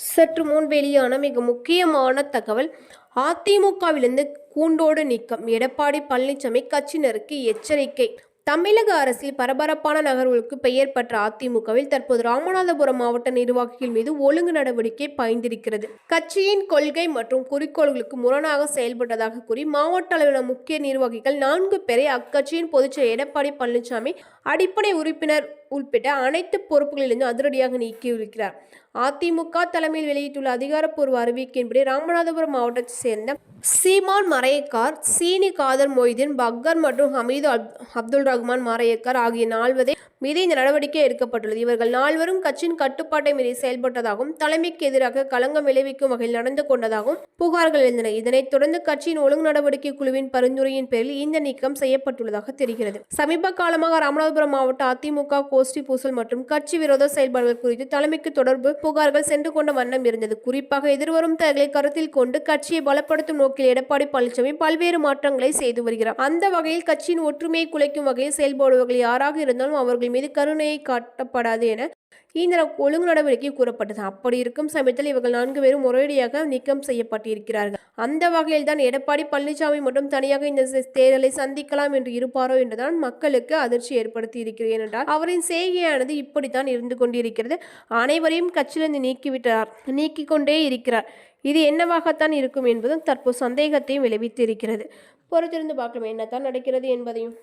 சற்று முன் வெளியான மிக முக்கியமான தகவல் அதிமுகவிலிருந்து கூண்டோடு நீக்கம். எடப்பாடி பழனிசாமி கட்சியினருக்கு எச்சரிக்கை. தமிழக அரசில் பரபரப்பான நகர்வுகளுக்கு பெயர் பெற்ற அதிமுகவில் தற்போது ராமநாதபுரம் மாவட்ட நிர்வாகிகள் மீது ஒழுங்கு நடவடிக்கை பாய்ந்திருக்கிறது. கட்சியின் கொள்கை மற்றும் குறிக்கோள்களுக்கு முரணாக செயல்பட்டதாக கூறி மாவட்ட அளவிலான முக்கிய நிர்வாகிகள் நான்கு பேரை அக்கட்சியின் பொதுச்செயலர் எடப்பாடி பழனிசாமி அடிப்படை உறுப்பினர் உள்பட்ட அனைத்து பொறுப்புகளிலிருந்து அதிரடியாக நீக்கியிருக்கிறார். அதிமுக தலைமையில் வெளியிட்டுள்ள அதிகாரப்பூர்வ அறிவிக்கையின்படி ராமநாதபுரம் மாவட்டத்தை சேர்ந்த சீமான் மறையக்கார் சீனி காதர் மொய்தீன் பக்கர் மற்றும் ஹமீது அப்- அப்துல் ரஹ்மான் மாரையக்கார் ஆகிய நால்வரை மீது இந்த நடவடிக்கை எடுக்கப்பட்டுள்ளது. இவர்கள் நால்வரும் கட்சியின் கட்டுப்பாட்டை மீறி செயல்பட்டதாகவும் தலைமைக்கு எதிராக களங்கம் விளைவிக்கும் வகையில் நடந்து கொண்டதாகவும் புகார்கள் எழுந்தன. இதனைத் தொடர்ந்து கட்சியின் ஒழுங்கு நடவடிக்கை குழுவின் பரிந்துரையின் பேரில் இந்த நீக்கம் செய்யப்பட்டுள்ளதாக தெரிகிறது. சமீப காலமாக ராமநாதபுரம் மாவட்ட அதிமுக கோஷ்டி பூசல் மற்றும் கட்சி விரோத செயல்பாடுகள் குறித்து தலைமைக்கு தொடர்பு புகார்கள் சென்று கொண்ட வண்ணம் இருந்தது. குறிப்பாக எதிர்வரும் தேர்தலை கருத்தில் கொண்டு கட்சியை பலப்படுத்தும் நோக்கில் எடப்பாடி பழனிசாமி பல்வேறு மாற்றங்களை செய்து வருகிறார். அந்த வகையில் கட்சியின் ஒற்றுமையை குலைக்கும் வகையில் செயல்படுபவர்கள் யாராக இருந்தாலும் அவர்கள் மீது கருணையை காட்டப்படாது என இந்த ஒழுங்கு நடவடிக்கை கூறப்பட்டது. அப்படி இருக்கும் சமயத்தில் இவர்கள் நான்கு பேரும் முறையடியாக நீக்கம் செய்யப்பட்டிருக்கிறார்கள். அந்த வகையில் தான் எடப்பாடி பழனிசாமி மட்டும் தனியாக இந்த தேர்தலை சந்திக்கலாம் என்று இருப்பாரோ என்றுதான் மக்களுக்கு அதிர்ச்சி ஏற்படுத்தி இருக்கிறது ஏனென்றால் அவரின் செய்கையானது இப்படித்தான் இருந்து கொண்டிருக்கிறது. அனைவரையும் கட்சியிலிருந்து நீக்கிவிட்டார் நீக்கிக் கொண்டே இருக்கிறார். இது என்னவாகத்தான் இருக்கும் என்பதும் தற்போது சந்தேகத்தையும் விளைவித்து இருக்கிறது பொறுத்திருந்து பார்க்கலாம் என்னத்தான் நடக்கிறது என்பதையும்.